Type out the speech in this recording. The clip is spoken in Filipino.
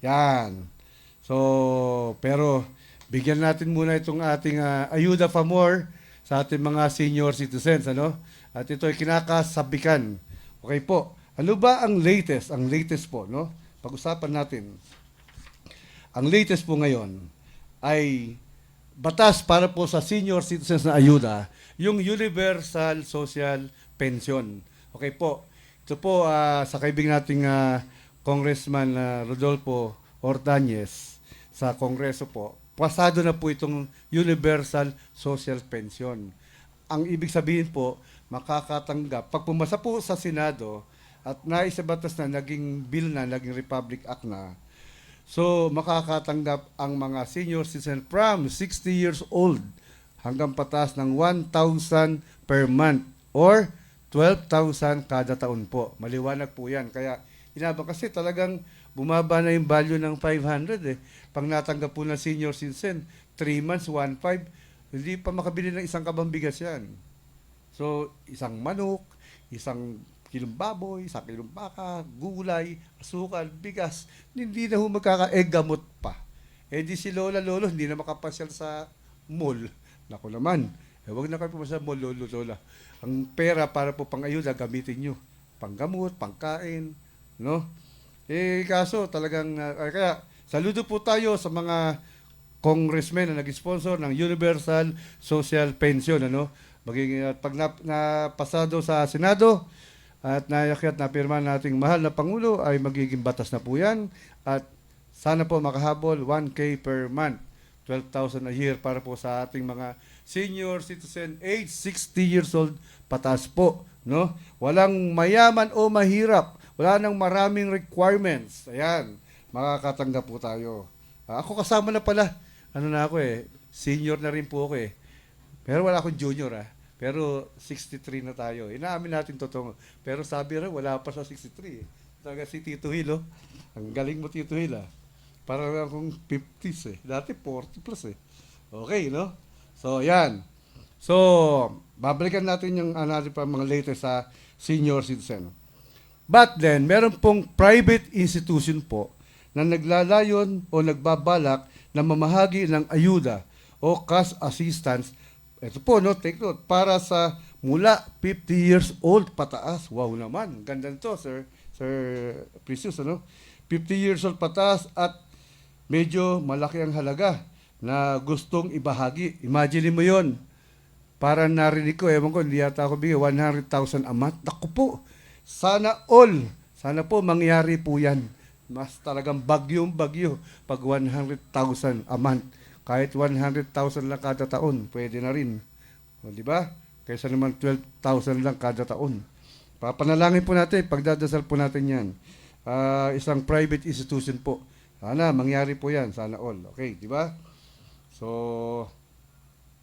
Yan. So, pero bigyan natin muna itong ating ah, ayuda for more sa ating mga senior citizens, ano? At ito ay kinakasabikan. Okay po. Ano ba ang latest? Ang latest po, no? Pag-usapan natin. Ang latest po ngayon ay batas para po sa senior citizens na ayuda, yung Universal Social Pension. Okay po. Ito po ah, sa kaibigan nating ah, Congressman ah, Rodolfo Ordanyez sa Kongreso po. Pasado na po itong Universal Social Pension. Ang ibig sabihin po, makakatanggap. Pag pumasa po sa Senado at naisabatas na, naging bill na, naging Republic Act na, So, makakatanggap ang mga senior citizen from 60 years old hanggang patas ng 1,000 per month or 12,000 kada taon po. Maliwanag po yan. Kaya, inabang kasi talagang bumaba na yung value ng 500 eh. Pag natanggap po ng senior citizen, 3 months, 1,500, hindi pa makabili ng isang kabang bigas yan. So, isang manok, isang kilong baboy, isang kilong baka, gulay, asukal, bigas, hindi na ho magkaka-egg gamot pa. Eh di si Lola Lolo, hindi na makapasyal sa mall. Naku naman, eh, wag na kayo pumasya sa mall, Lolo Lola. Ang pera para po pang ayuda, gamitin nyo. Panggamot, pangkain, no? Eh, kaso talagang, ah, kaya, saludo po tayo sa mga congressmen na nag-sponsor ng Universal Social Pension, ano? Maging, at pag na, napasado sa Senado, at nayakyat na pirma nating mahal na Pangulo ay magiging batas na po yan. At sana po makahabol 1K per month, 12,000 a year para po sa ating mga senior citizen age 60 years old pataas po. No? Walang mayaman o mahirap. Wala nang maraming requirements. Ayan, makakatanggap po tayo. Ah, ako kasama na pala. Ano na ako eh, senior na rin po ako eh. Pero wala akong junior ah. Pero 63 na tayo. Inaamin natin totoo. Pero sabi rin, wala pa sa 63 eh. Talaga si Tito Hilo. Ang galing mo Tito Hilo ah. Parang akong 50s eh. Dati 40 plus eh. Okay, no? So, yan. So, babalikan natin yung ano, pa mga latest sa senior citizen. But then, meron pong private institution po na naglalayon o nagbabalak na mamahagi ng ayuda o cash assistance. Ito po, no, take note, para sa mula 50 years old pataas. Wow naman, ganda nito, sir. Sir Precious, ano? 50 years old pataas at medyo malaki ang halaga na gustong ibahagi. Imagine mo yon para narinig ko, ewan ko, hindi yata ako bigay, 100,000 a month. Naku po, sana all, sana po mangyari po yan. Mas talagang bagyong bagyo pag 100,000 a month. Kahit 100,000 lang kada taon, pwede na rin. O, di ba? Kaysa naman 12,000 lang kada taon. Papanalangin po natin, pagdadasal po natin yan. Ah, isang private institution po. Sana mangyari po yan, sana all. Okay, di ba? So,